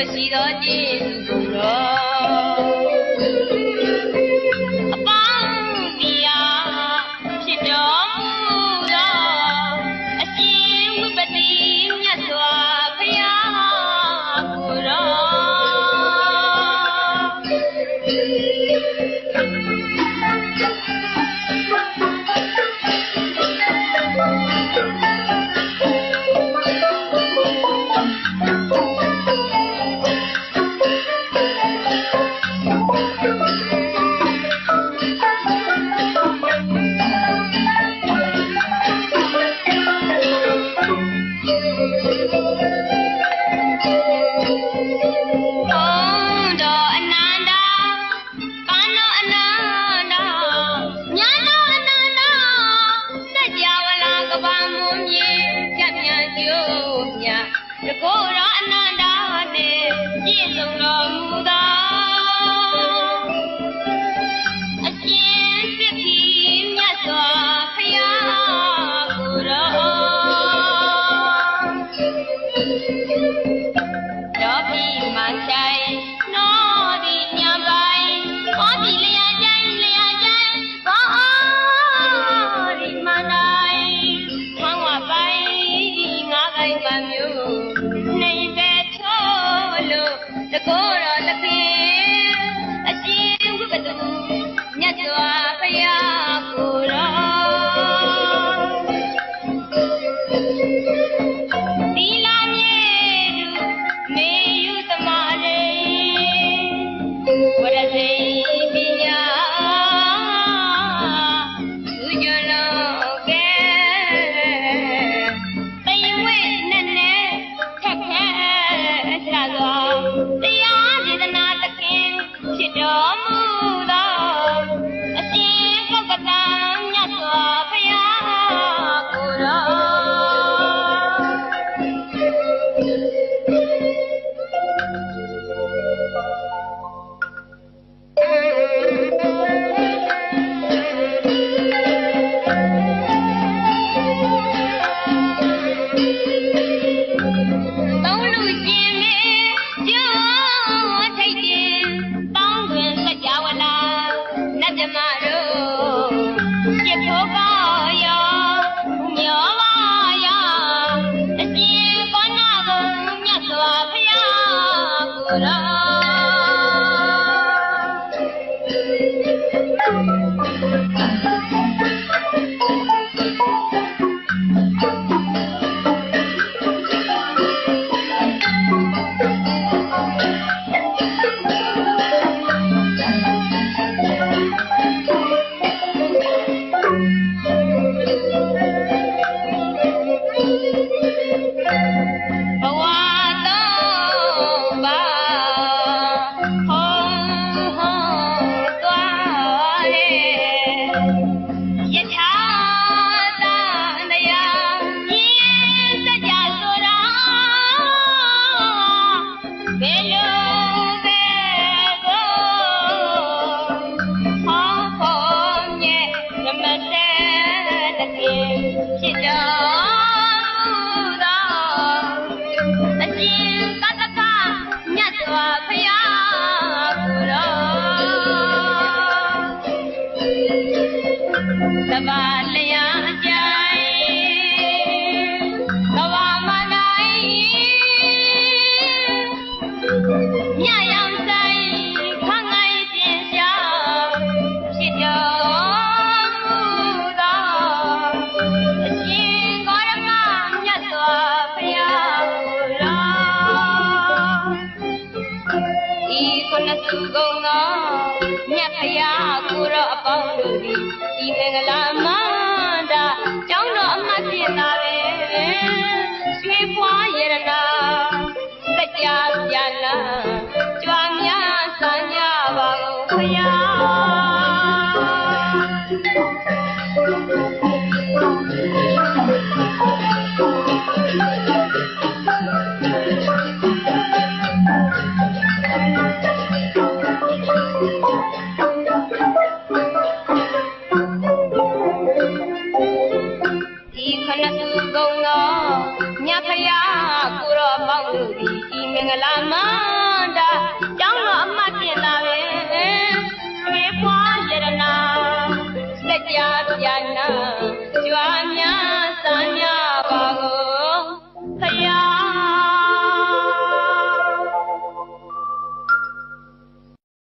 မရှိသောကျေးဇူးတော် ကိုယ်တော်အနန္တနဲ့ပြည့်စုံတော် you. Thank you. 金 ကုံသောမြတ်ဖရာကိုရောအပေါင်းတို့သည်ဒီမင်္ဂလာမန္တာ ကိုရောမောက်လူဒီမင်္ဂလာမန္တာကျောင်းတော်အမတ်ပြင်လာပဲ